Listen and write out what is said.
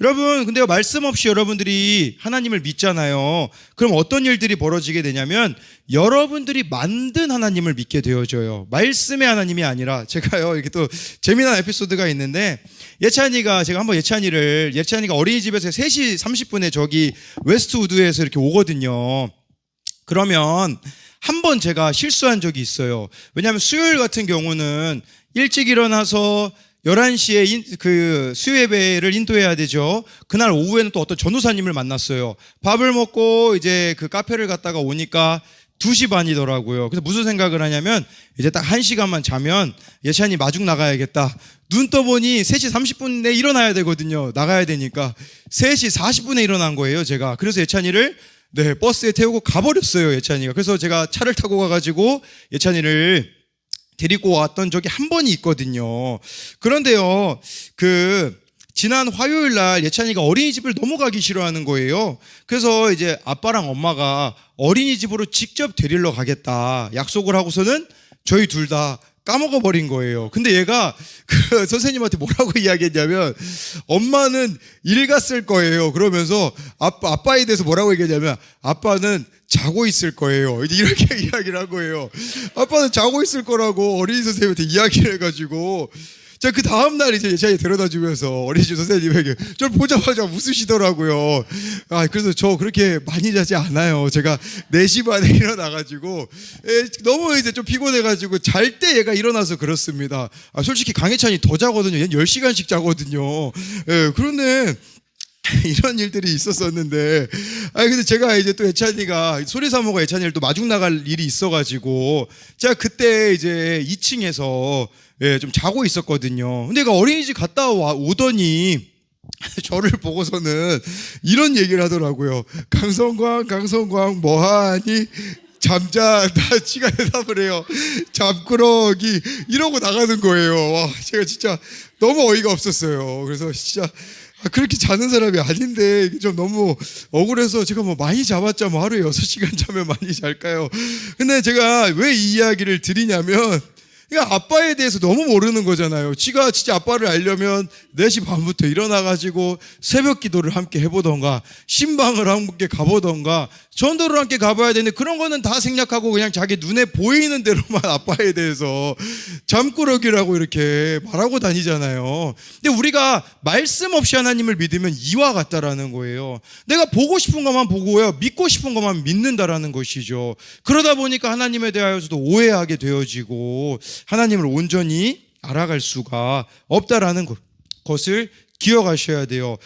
여러분, 근데 말씀 없이 여러분들이 하나님을 믿잖아요. 그럼 어떤 일들이 벌어지게 되냐면 여러분들이 만든 하나님을 믿게 되어져요. 말씀의 하나님이 아니라 제가요, 이렇게 또 재미난 에피소드가 있는데 예찬이가 제가 한번 예찬이를 예찬이가 어린이집에서 3시 30분에 저기 웨스트우드에서 이렇게 오거든요. 그러면 한 번 제가 실수한 적이 있어요. 왜냐하면 수요일 같은 경우는 일찍 일어나서 11시에 인, 그 수요예배를 인도해야 되죠. 그날 오후에는 또 어떤 전도사님을 만났어요. 밥을 먹고 이제 그 카페를 갔다가 오니까 2시 반이더라고요. 그래서 무슨 생각을 하냐면 이제 딱 1시간만 자면 예찬이 마중 나가야겠다. 눈 떠보니 3시 30분에 일어나야 되거든요. 나가야 되니까 3시 40분에 일어난 거예요, 제가. 그래서 예찬이를 네, 버스에 태우고 가버렸어요, 예찬이가. 그래서 제가 차를 타고 가가지고 예찬이를 데리고 왔던 적이 한 번이 있거든요. 그런데요, 그, 지난 화요일 날 예찬이가 어린이집을 너무 가기 싫어하는 거예요. 그래서 이제 아빠랑 엄마가 어린이집으로 직접 데리러 가겠다 약속을 하고서는 저희 둘 다 까먹어 버린 거예요. 근데 얘가 그 선생님한테 뭐라고 이야기했냐면 엄마는 일 갔을 거예요. 그러면서 아빠 아빠에 대해서 뭐라고 얘기했냐면 아빠는 자고 있을 거예요. 이렇게 이야기를 한 거예요. 아빠는 자고 있을 거라고 어린이 선생님한테 이야기를 해가지고 자, 그 다음날 이제 예찬이 데려다 주면서 어린이집 선생님에게 저를 보자마자 웃으시더라고요. 아, 그래서 저 그렇게 많이 자지 않아요. 제가 4시 반에 일어나가지고, 에, 너무 이제 좀 피곤해가지고 잘 때 얘가 일어나서 그렇습니다. 아, 솔직히 강혜찬이 더 자거든요. 얘는 10시간씩 자거든요. 예, 그런데 이런 일들이 있었었는데, 아 근데 제가 이제 또 예찬이가 소리 사모가 예찬이를 또 마중 나갈 일이 있어가지고, 제가 그때 이제 2층에서 예, 좀 자고 있었거든요. 근데 얘가 어린이집 갔다 와, 오더니 저를 보고서는 이런 얘기를 하더라고요. 강성광, 강성광, 뭐하니? 잠자다 지가 대답을 해요. 잠꾸러기 이러고 나가는 거예요. 와, 제가 진짜 너무 어이가 없었어요. 그래서 진짜 아, 그렇게 자는 사람이 아닌데 좀 너무 억울해서 제가 뭐 많이 잡았자 뭐 하루에 6시간 자면 많이 잘까요? 근데 제가 왜 이 이야기를 드리냐면 그러니까 아빠에 대해서 너무 모르는 거잖아요. 지가 진짜 아빠를 알려면 4시 반부터 일어나가지고 새벽 기도를 함께 해보던가, 신방을 함께 가보던가, 전도를 함께 가봐야 되는데 그런 거는 다 생략하고 그냥 자기 눈에 보이는 대로만 아빠에 대해서 잠꾸러기라고 이렇게 말하고 다니잖아요. 근데 우리가 말씀 없이 하나님을 믿으면 이와 같다라는 거예요. 내가 보고 싶은 것만 보고요. 믿고 싶은 것만 믿는다라는 것이죠. 그러다 보니까 하나님에 대하여서도 오해하게 되어지고 하나님을 온전히 알아갈 수가 없다라는 것- 것을 기억하셔야 돼요.